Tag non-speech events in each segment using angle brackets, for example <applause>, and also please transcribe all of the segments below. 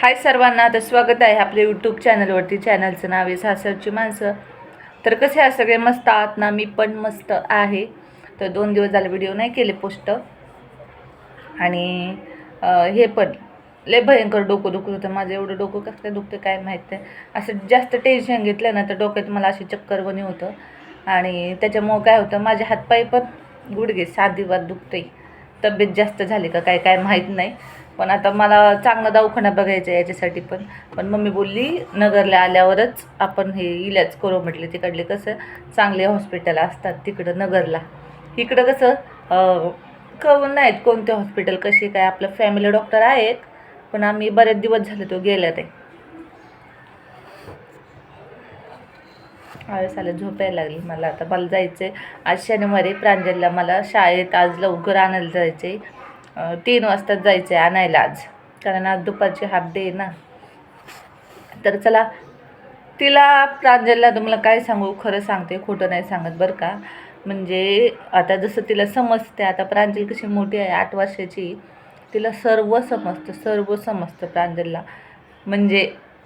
हाय सर्वांना तर स्वागत आहे आपल्या यूट्यूब चॅनलवरती चॅनलचं नाव आहे सासरची माणसं. तर कसे आहे सगळे? मस्त आहात ना? मी पण मस्त आहे. तर दोन दिवस झाले व्हिडिओ नाही केले पोस्ट आणि हे पण लय भयंकर डोकं दुखत होतं. माझं एवढं डोकं कसं काय दुखतं काय माहीत नाही. असं जास्त टेन्शन घेतलं ना तर डोक्यात मला अशी चक्कर बनी होतं. आणि त्याच्यामुळं काय होतं माझे हातपाय पण गुडघे सात दिवस दुखते तब्येत जास्त झाली का काय काय माहीत नाही. पण आता मला चांगला दवाखाना बघायचा आहे याच्यासाठी पण. पण मम्मी बोलली नगरला आल्यावरच आपण हे इलाज करू म्हटले तिकडले कसं चांगले हॉस्पिटल असतात तिकडं नगरला. इकडं कसं कळून नाहीत कोणते हॉस्पिटल कसे काय आपलं फॅमिली डॉक्टर आहेत पण आम्ही बरेच दिवस झाले तो गेला ते आळस आलं झोपायला लागली मला. आता मला जायचं आहे आज शनिवारी प्रांजलला मला शाळेत आज लवकर आणायला जायचं आहे तीन वाजताच जायचं आहे आणायला आज. कारण आज दुपारची हाफ डे आहे ना. तर चला तिला प्रांजलला तुम्हाला काय सांगू खरं सांगते खोटं नाही सांगत बरं का. म्हणजे आता जसं तिला समजते आता प्रांजल कशी मोठी आहे आठ वर्षाची तिला सर्व समजतं सर्व समजतं प्रांजलला. म्हणजे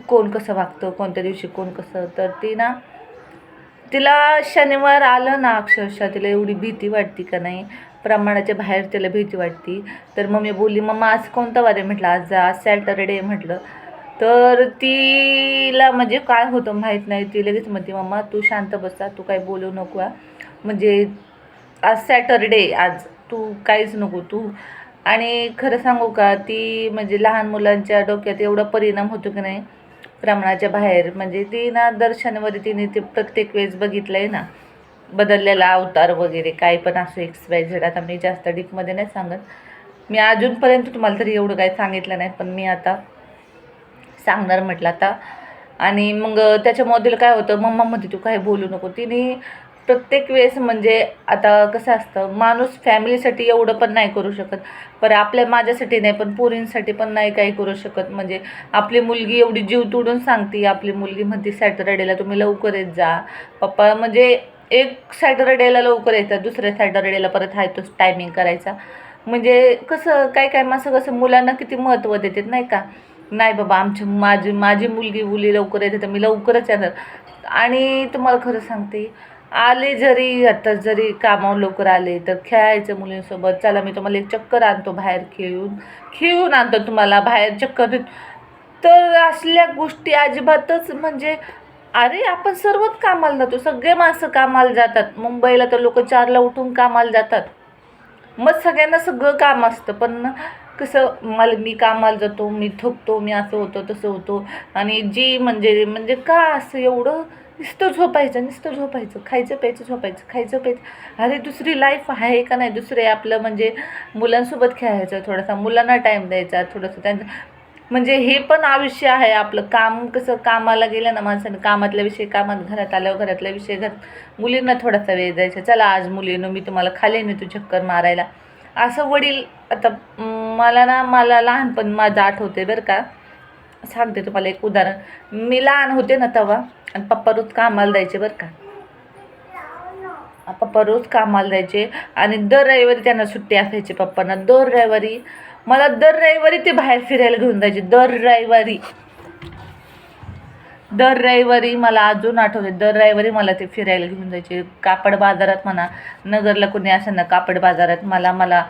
कोण कसं वागतं कोणत्या दिवशी कोण कसं तर ती ना तिला शनिवार आलं ना अक्षरशः तिला एवढी भीती वाटते का नाही. प्रमाणाच्या बाहेर त्याला भीती वाटते. तर मम्मी बोलली मम्मा आज कोणता वार आहे? म्हटलं आज आज सॅटरडे म्हटलं. तर तिला म्हणजे काय होतं माहीत नाही. ती लगेच म्हणते मम्मा तू शांत बसा तू काही बोलू नको म्हणजे आज सॅटरडे आज. तू काहीच नको तू. आणि खरं सांगू का ती म्हणजे लहान मुलांच्या डोक्यात एवढा परिणाम होतो की नाही प्रमाणाच्या बाहेर. म्हणजे ती ना दर शनिवारी तिने ते प्रत्येक वेळेस बघितलं आहे ना. बदललेला अवतार वगैरे काय पण असं एक्स वाय झेड आता मी जास्त डीपमध्ये नाही सांगत. मी अजूनपर्यंत तुम्हाला तरी एवढं काही सांगितलं नाही पण मी आता सांगणार म्हटलं आता. आणि मग त्याच्यामुळे काय होतं? मम्मा म्हणते तू काही बोलू नको. तिने प्रत्येक वेळेस म्हणजे आता कसं असतं माणूस फॅमिलीसाठी एवढं पण नाही करू शकत. पर आपल्या माझ्यासाठी नाही पण पोरींसाठी पण नाही काही करू शकत. म्हणजे आपली मुलगी एवढी जीव तोडून सांगते आपली मुलगी म्हणते सॅटरडेला तुम्ही लवकर येत जा. पप्पा म्हणजे एक सॅटरडेला लवकर येतात दुसऱ्या सॅटरडेला परत आहे तोच टायमिंग करायचा. म्हणजे कसं काय काय मासं कसं मुलांना किती महत्त्व देतात नाही का? नाही बाबा आमची माझी माझी मुलगी मुली लवकर येते तर मी लवकरच येणार. आणि तुम्हाला खरं सांगते आले जरी आता जरी कामावर लवकर आले तर खेळायचं मुलींसोबत चला मी तुम्हाला एक चक्कर आणतो बाहेर खेळून. खेळून आणतो तुम्हाला बाहेर चक्कर तर असल्या गोष्टी अजिबातच म्हणजे अरे आपण सर्वच कामाला जातो. सगळे माणसं कामाला जातात. मुंबईला तर लोक चारला उठून कामाला जातात. मग सगळ्यांना सगळं काम असतं. पण कसं मला मी कामाला जातो मी थकतो मी असं होतो तसं होतो. आणि जी म्हणजे म्हणजे का असं एवढं नुसतं झोपायचं नुसतं झोपायचं. खायचं प्यायचं झोपायचं खायचं प्यायचं. अरे दुसरी लाईफ आहे का नाही? दुसरे आपलं म्हणजे मुलांसोबत खेळायचं थोडासा मुलांना टाईम द्यायचा थोडंसं त्यांचं म्हणजे हे पण आयुष्य आहे आपलं. काम कसं कामाला गेलं ना माणसानं कामातल्या विषय कामात घरात आल्यावर घरातल्या विषय घरात मुलींना थोडासा वेळ द्यायचा. चला आज मुलीनं मी तुम्हाला खाली नेतो चक्कर मारायला. असं वडील आता मला ना मला लहानपण माझं आठवते बरं का. सांगते तुम्हाला एक उदाहरण. मी लहान होते ना तेव्हा आणि पप्पा रोज कामाला जायचे बरं का. पप्पा रोज कामाला जायचे आणि दर रविवारी त्यांना सुट्टी असायची पप्पांना. दर रविवारी मला दर रविवारी ते बाहेर फिरायला घेऊन जायचे दर रविवारी. दर रविवारी मला अजून आठवते दर रविवारी मला ते फिरायला घेऊन जायचे. कापड बाजारात म्हणा नगरला कोणी असं ना कापड बाजारात मला मला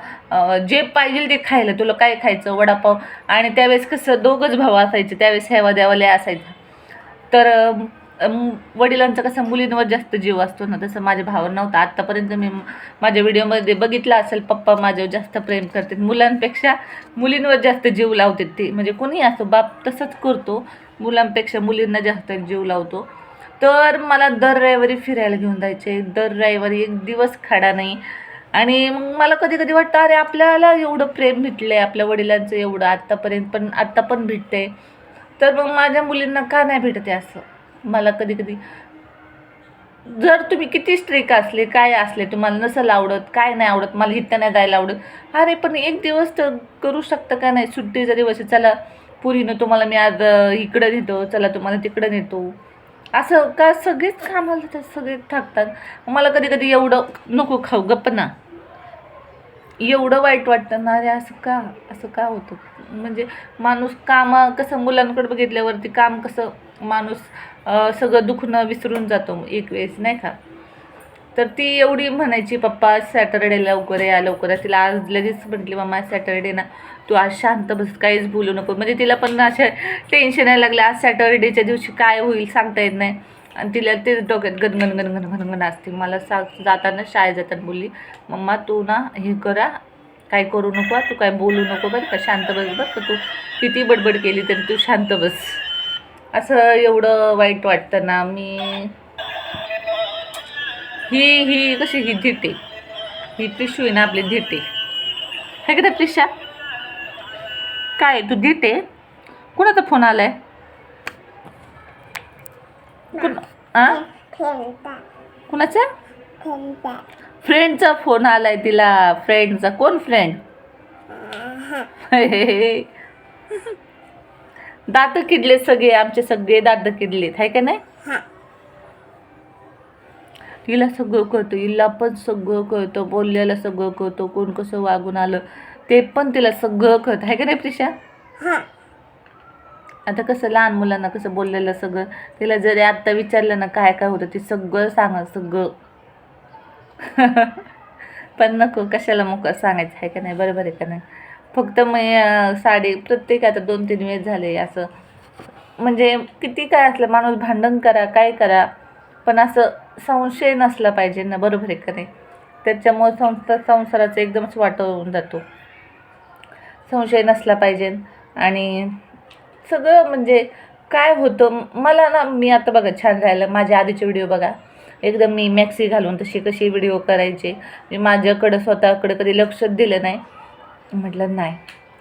जे पाहिजे ते खायला तुला काय खायचं? वडापाव. आणि त्यावेळेस कसं दोघंच भाऊ असायचे त्यावेळेस हेवा द्यावाले असायचा. तर वडिलांचा कसं मुलींवर जास्त जीव असतो ना तसं माझ्या भावावर नव्हता. आत्तापर्यंत मी माझ्या व्हिडिओमध्ये बघितलं असेल पप्पा माझ्यावर जास्त प्रेम करतात. मुलांपेक्षा मुलींवर जास्त जीव लावतात ते. म्हणजे कोणी असो बाप तसंच करतो. मुलांपेक्षा मुलींना जास्त जीव लावतो. तर मला दर रविवारी फिरायला घेऊन जायचे. दर रविवारी एक दिवस खाडा नाही. आणि मग मला कधी कधी वाटतं अरे आपल्याला एवढं प्रेम भेटलं आहे आपल्या वडिलांचं एवढं. आत्तापर्यंत पण आत्ता पण भेटते तर मग माझ्या मुलींना का नाही भेटते असं? मला कधी कधी. जर तुम्ही किती स्ट्रिक असले काय असले तुम्हाला नसेल आवडत काय नाही आवडत मला हित्या नाही जायला आवडत. अरे पण एक दिवस तर करू शकता का नाही? सुट्टीचा दिवस आहे चला पुरीनं तुम्हाला मी आज इकडं नेतो चला तुम्हाला तिकडं नेतो. असं का सगळेच कामाला जातात सगळे थाकतात. मला कधी कधी एवढं नको खाऊ गप्प ना. एवढं वाईट वाटतं ना अरे असं का असं का होतं? म्हणजे माणूस कामं कसं मुलांकडे बघितल्यावरती काम कसं माणूस सगळं दुखणं विसरून जातो एक वेळेस नाही का? तर ती एवढी म्हणायची पप्पा सॅटरडे लवकर या लवकर या. तिला आज लगेच म्हटली मम्मा सॅटरडे ना तू आज शांत बस काहीच बोलू नको. म्हणजे तिला पण अशा टेन्शन यायला लागलं आज सॅटरडेच्या दिवशी काय होईल सांगता येत नाही. आणि तिला तेच डोक्यात गणगण गणगण गणगण असते. मला सा जाताना शाळेत जाताना बोलली मम्मा तू ना हे करा काय करू नको तू काय बोलू नको बरं का शांत बस बरं का तू किती बडबड केली तरी तू शांत बस. असं एवढं वाईट वाटतं ना मी ही ही कशी ही धिटे ही पिशवी ना आपली धिटे हे का पिशा काय तू धिटे कुणाचा फोन आलाय? कुणाचा? फ्रेंडचा फोन आलाय तिला. फ्रेंडचा कोण फ्रेंड? दात किडले सगळे आमचे सगळे दात किडलेत आहे का नाही? तिला सगळं कळतं हिला पण सगळं कळतं बोललेलं सगळं कळतं कोण कसं वागून आलं ते पण तिला सगळं कळतं आहे का नाही प्रिशा? आता कसं लहान मुलांना कसं बोललेलं सगळं तिला जरी आत्ता विचारलं ना काय काय होतं ती सगळं सांगा सगळं. <laughs> पण नको कशाला मग सांगायचं आहे का नाही? बरोबर आहे का नाही? फक्त मग साडी प्रत्येक आता दोन तीन वेळेस झाले असं. म्हणजे किती काय असलं माणूस भांडण करा काय करा पण असं संशय नसला पाहिजे ना बरोबर आहे का नाही? त्याच्यामुळे संस्था संसाराचं एकदमच वाटवून होऊन जातो. संशय नसला पाहिजे. आणि सगळं म्हणजे काय होतं मला ना मी आता बघा छान राहिलं माझ्या आधीचे व्हिडिओ बघा. एकदम मी मॅक्सी घालून तशी कशी व्हिडिओ करायचे. मी माझ्याकडं स्वतःकडे कधी लक्षच दिलं नाही. म्हटलं नाही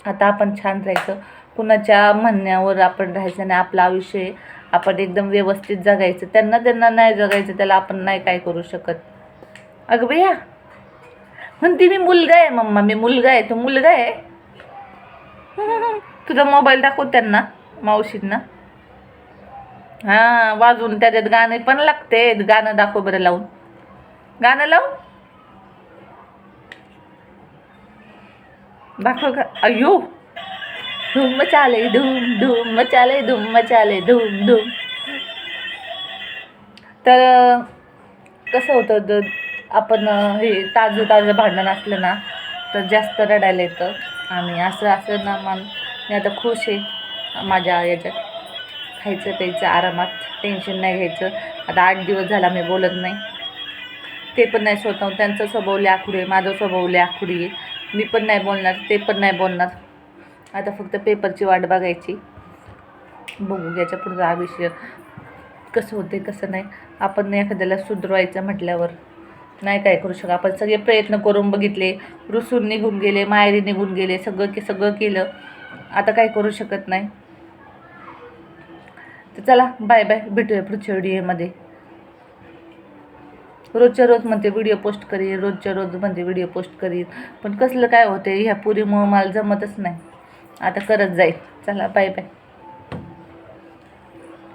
आता आपण छान राहायचं. कुणाच्या म्हणण्यावर आपण राहायचं नाही. आपलं आयुष्य आहे. आपण एकदम व्यवस्थित जगायचं. त्यांना त्यांना नाही जगायचं त्याला आपण नाही काय करू शकत. अगं भैया म्हणते मी मुलगा आहे मम्मा. मी मुलगा आहे. तू मुलगा आहे? <laughs> तुझा मोबाईल दाखव त्यांना मावशींना. हां वाजून त्याच्यात गाणे पण लागते गाणं दाखव बरं लावून. गाणं लावून? दाखव का? अयो धूम मचाले धूम धूम मचाले धूम मचाले धूम धूम. तर कसं होतं तर आपण हे ताजं ताजं भांडण असलं ना तर जास्त रडायला येतं. आणि असं असं ना मन. मी आता खुश आहे माझ्या याच्यात. खायचं प्यायचं आरामात. टेन्शन नाही घ्यायचं. आता आठ दिवस झाला मी बोलत नाही. ते पण नाही स्वतः त्यांचं स्वभावले लाखुडी आहे माझं स्वभावले आखुडी आहे. मी पण नाही बोलणार ते पण नाही बोलणार. आता फक्त पेपरची वाट बघायची. बघू याच्या पुढचा हा विषय कसं होते कसं नाही. आपण एखाद्याला सुधरवायचं म्हटल्यावर नाही काय करू शकत. आपण सगळे प्रयत्न करून बघितले रुसून निघून गेले मायरी निघून गेले सगळं के सगळं केलं. आता काय करू शकत नाही. तर चला बाय बाय भेटूया पुढच्या व्हिडिओमध्ये. रोजच्या रोज म्हणते व्हिडिओ पोस्ट करीन रोजच्या रोज म्हणते व्हिडिओ पोस्ट करीन. पण कसलं काय होते ह्या पुरीमुळं मला जमतच नाही. आता करत जाईल. चला बाय बाय